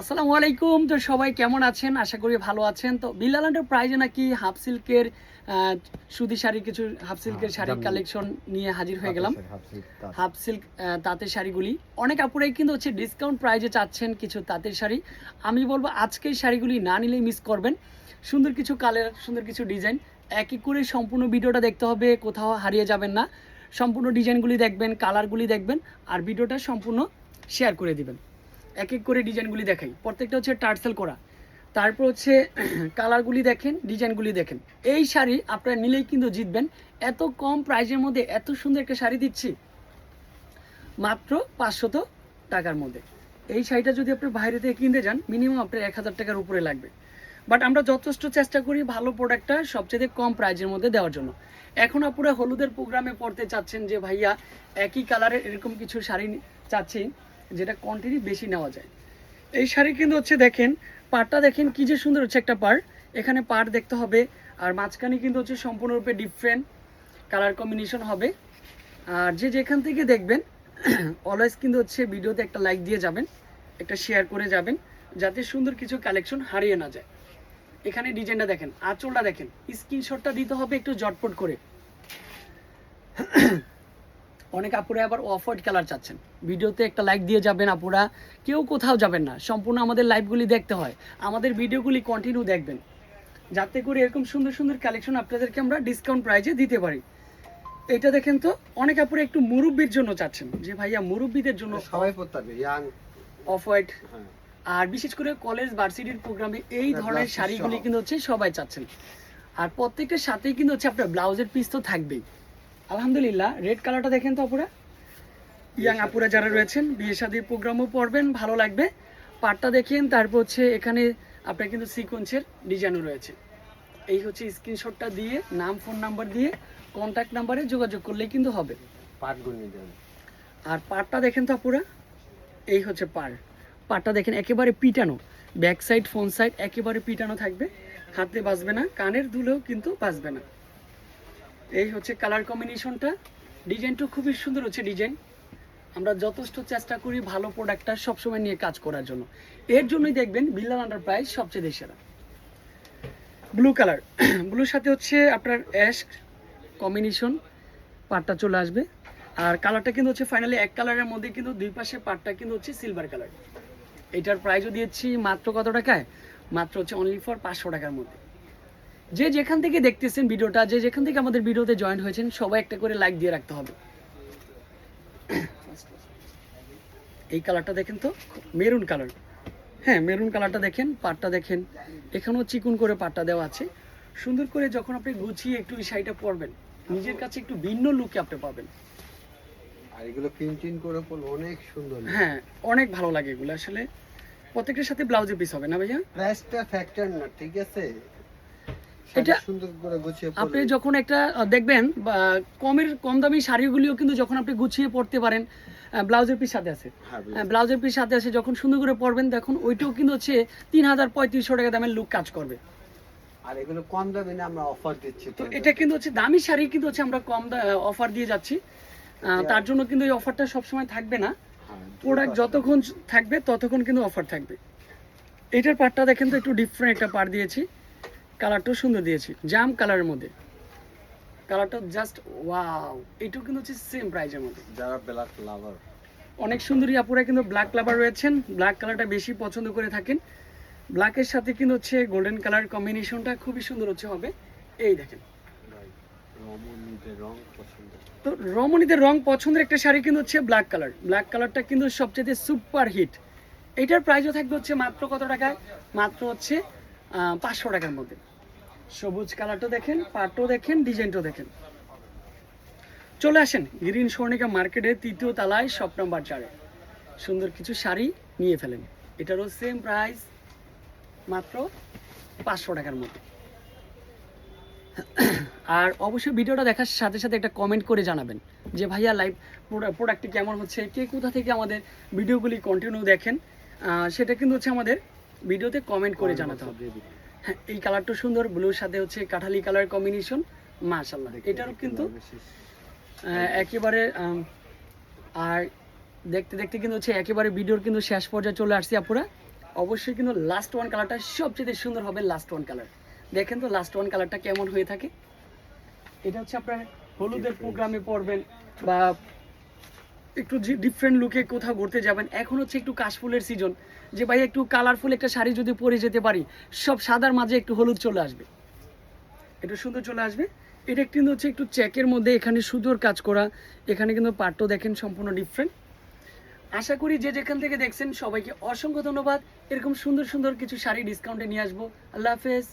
আসসালামু আলাইকুম। তো সবাই কেমন আছেন? আশা করি ভালো আছেন। তো বিলাল প্রাইজে নাকি হাফ সিল্কের সুতি শাড়ির কিছু হাফ সিল্কের শাড়ির কালেকশন নিয়ে হাজির হয়ে গেলাম। হাফ সিল্ক তাঁতের শাড়িগুলি। অনেক আপুরাই কিন্তু হচ্ছে ডিসকাউন্ট প্রাইজে চাচ্ছেন কিছু তাঁতের শাড়ি। আমি বলব আজকের শাড়িগুলি না নিলেই মিস করবেন। সুন্দর কিছু কালার সুন্দর কিছু ডিজাইন এক এক করে সম্পূর্ণ ভিডিওটা দেখতে হবে কোথাও হারিয়ে যাবেন না। সম্পূর্ণ ডিজাইনগুলি দেখবেন কালারগুলি দেখবেন আর ভিডিওটা সম্পূর্ণ শেয়ার করে দিবেন। এক এক করে ডিজাইনগুলি দেখাই। প্রত্যেকটা হচ্ছে টার্সেল করা। তারপর হচ্ছে কালারগুলি দেখেন, ডিজাইনগুলি দেখেন। এই শাড়ি আপনারা নিলেই কিন্তু জিতবেন। এত কম প্রাইজের মধ্যে এত সুন্দর একটা শাড়ি দিচ্ছি। মাত্র পাঁচশত টাকার মধ্যে। এই শাড়িটা যদি আপনি বাইরে থেকে কিনতে যান, মিনিমাম আপনার এক হাজার টাকার উপরে লাগবে। বাট আমরা যথেষ্ট চেষ্টা করি ভালো প্রোডাক্টটা সবচেয়ে কম প্রাইজের মধ্যে দেওয়ার জন্য। এখন আপুরা হলুদের প্রোগ্রামে পড়তে চাচ্ছেন যে, ভাইয়া, একই কালারের এরকম কিছু শাড়ি চাচ্ছি। যেটা কোয়ান্টিটি বেশি নেওয়া যায়। এই শাড়ি কিন্তু হচ্ছে দেখেন, পাড়টা দেখেন কি যে সুন্দর হচ্ছে একটা পাড়। এখানে পাড় দেখতে হবে, আর মাঝখানে কিন্তু হচ্ছে সম্পূর্ণরূপে ডিফারেন্ট কালার কম্বিনেশন হবে। আর যে যেখান থেকে দেখবেন অলওয়েজ কিন্তু হচ্ছে ভিডিওতে একটা লাইক দিয়ে যাবেন, একটা শেয়ার করে যাবেন, যাতে সুন্দর কিছু কালেকশন হারিয়ে না যায়। এখানে ডিজাইনটা দেখেন, আঁচলটা দেখেন স্ক্রিনশটটা দিতে হবে একটু জটপট করে। অনেক আপুরা আবার অফ হোয়াইট কালার চাচ্ছেন। ভিডিওতে একটা লাইক দিয়ে যাবেন আপুরা। কেউ কোথাও যাবেন না। সম্পূর্ণ আমাদের লাইভগুলি দেখতে হয়। আমাদের ভিডিওগুলি কন্টিনিউ দেখবেন। যাতে করে এরকম সুন্দর সুন্দর কালেকশন আপনাদেরকে আমরা ডিসকাউন্ট প্রাইজে দিতে পারি। এটা দেখেন তো অনেক আপুরা একটু মুরব্বির জন্য চাচ্ছেন। যে ভাইয়া মুরব্বিদের জন্য সবাই পড়তে পারবে ইয়াং অফ হোয়াইট হ্যাঁ। আর বিশেষ করে কলেজ ভার্সিটির প্রোগ্রামে এই ধরনের শাড়িগুলি কিন্তু হচ্ছে সবাই চাচ্ছেন। আর প্রত্যেকটার সাথেই কিন্তু হচ্ছে আপনার ব্লাউজের পিস তো থাকবেই। আলহামদুলিল্লাহ রেড কালারটা দেখেন তো আপুরা। ইয়াং আপুরা যারা রয়েছেন বিয়ে শাদীর প্রোগ্রামও পড়বেন ভালো লাগবে। পাটটা দেখেন তারপর হচ্ছে এখানে আপনার কিন্তু সিকোয়েন্সের ডিজাইনও রয়েছে। এই হচ্ছে স্ক্রিনশটটা দিয়ে নাম ফোন নাম্বার দিয়ে কন্ট্যাক্ট নাম্বারে যোগাযোগ করলেই কিন্তু হবে। আর পাড়টা দেখেন তো আপুরা এই হচ্ছে পাড় পাড়টা দেখেন একেবারে পিটানো। ব্যাক সাইড ফ্রন্ট সাইড একেবারে পিটানো থাকবে। হাতে বাঁচবে না কানের দুলেও কিন্তু বাঁচবে না। এই হচ্ছে কালার কম্বিনেশনটা ডিজাইনটা খুবই সুন্দর হচ্ছে ডিজাইন আমরা যথেষ্ট চেষ্টা করি ভালো প্রোডাক্টটা সবসময় নিয়ে কাজ করার জন্য। এর জন্যই দেখবেন বিল্লাল আন্ডার প্রাইস সবচেয়ে দেশেরা ব্লু কালার ব্লুর সাথে হচ্ছে আপনার অ্যাশ কম্বিনেশন পাটটা চলে আসবে। আর কালারটা কিন্তু হচ্ছে ফাইনালি এক কালারের মধ্যে কিন্তু দুই পাশে পাটটা কিন্তু হচ্ছে সিলভার কালার এটার প্রাইসও দিয়েছি মাত্র কত টাকায়? মাত্র হচ্ছে অনলি ফর পাঁচশো টাকার মধ্যে। যে যেখান থেকে দেখতেছেন ভিডিওটা যে যেখান থেকে আমাদের ভিডিওতে জয়েন হয়েছেন সবাই একটা করে লাইক দিয়ে রাখতে হবে। এই কালারটা দেখেন তো মেরুন কালার হ্যাঁ মেরুন কালারটা দেখেন পাটটা দেখেন। এখানেও চিকুন করে পাটটা দেওয়া আছে। সুন্দর করে যখন আপনি গুছিয়ে একটু এই শাড়িটা পরবেন নিজের কাছে একটু ভিন্ন লুকে আপনি পাবেন। আর এগুলো প্রিন্টিং করে পড়লে অনেক সুন্দর হ্যাঁ অনেক ভালো লাগে এগুলো। আসলে প্রত্যেকটার সাথে ব্লাউজের পিস হবে না ভাইয়া? প্রাইসটা ফ্যাক্টর না ঠিক আছে? এটা- আপনি যখন একটা দেখবেন কমের কম দামি শাড়িগুলিও কিন্তু যখন আপনি গুছিয়ে পড়তে পারেন ব্লাউজের পিস সাথে আছে। হ্যাঁ, ব্লাউজের পিস সাথে আছে যখন সুন্দর করে পরবেন দেখুন ওইটাও কিন্তু হচ্ছে তিন হাজার পঁয়ত্রিশশো টাকা দামের লুক কাজ করবে। আর এগুলো কম দামে না আমরা অফার দিচ্ছি তো এটা কিন্তু হচ্ছে দামি শাড়ি কিন্তু হচ্ছে আমরা কম অফার দিয়ে যাচ্ছি। তার জন্য কিন্তু এই অফারটা সবসময় থাকবে না। হ্যাঁ, প্রোডাক্ট যতক্ষণ থাকবে ততক্ষণ কিন্তু অফার থাকবে। এটার পার্টটা দেখেন তো একটু ডিফারেন্ট একটা পার দিয়েছি। কালারটাও সুন্দর দিয়েছি জাম কালারের মধ্যে। কালারটা জাস্ট ওয়াও এটাও কিন্তু হচ্ছে সেম প্রাইজের মধ্যে। যারা ব্ল্যাক লাভার অনেক সুন্দরী আপুরা কিন্তু ব্ল্যাক লাভার রয়েছেন ব্ল্যাক কালারটা বেশি পছন্দ করে থাকেন। ব্ল্যাকের সাথে কিন্তু হচ্ছে গোল্ডেন কালার কম্বিনেশনটা খুবই সুন্দর হচ্ছে হবে। এই দেখেন। পছন্দ। তো রমণীদের রং পছন্দের একটা শাড়ি কিন্তু হচ্ছে ব্ল্যাক কালার ব্ল্যাক কালারটা কিন্তু সবচেয়ে সুপার হিট এটার প্রাইসও থাকবে হচ্ছে মাত্র কত টাকায়? মাত্র হচ্ছে পাঁচশো টাকার মধ্যে। সবুজ কালারটা দেখেন পাটও দেখেন ডিজাইনটাও দেখেন। চলে আসেন গ্রিন স্বর্ণিকা মার্কেটের তৃতীয় তলায় শপ নাম্বার চারে। সুন্দর কিছু শাড়ি নিয়ে ফেলেন। এটারও সেম প্রাইস মাত্র পাঁচশো টাকার মতো। আর অবশ্যই ভিডিওটা দেখার সাথে সাথে একটা কমেন্ট করে জানাবেন যে ভাইয়া লাইভ প্রোডাক্টটি কেমন হচ্ছে? কে কোথা থেকে আমাদের ভিডিওগুলি কন্টিনিউ দেখেন? সেটা কিন্তু হচ্ছে আমাদের ভিডিওতে কমেন্ট করে জানাতে হবে। এই কালারটা সুন্দর ব্লুর সাথে হচ্ছে কাঠালি কালার কম্বিনেশন মাশাল্লাহ এটারও কিন্তু একেবারে আর দেখতে দেখতে কিন্তু হচ্ছে একেবারে ভিডিওর কিন্তু শেষ পর্যায়ে চলে আসছি আপুরা। অবশ্যই কিন্তু লাস্ট ওয়ান কালারটা সবচেয়ে সুন্দর হবে লাস্ট ওয়ান কালার দেখেন তো লাস্ট ওয়ান কালারটা কেমন হয়ে থাকে? এটা হচ্ছে আপনার হলুদের প্রোগ্রামে পড়বেন বা একটু ডিফারেন্ট লুকে কোথাও ঘুরতে যাবেন। এখন হচ্ছে একটু কাশফুলের সিজন যে ভাই একটু কালারফুল একটা শাড়ি যদি পরে যেতে পারি, সব সাদার মাঝে একটু হলুদ চলে আসবে। একটু সুন্দর চলে আসবে। এটা কিন্তু হচ্ছে একটু চেকের মধ্যে এখানে সুন্দর কাজ করা। এখানে কিন্তু পাটও দেখেন সম্পূর্ণ ডিফারেন্ট আশা করি যে যেখান থেকে দেখছেন, সবাইকে অসংখ্য ধন্যবাদ। এরকম সুন্দর সুন্দর কিছু শাড়ি ডিসকাউন্টে নিয়ে আসব। আল্লাহ হাফেজ।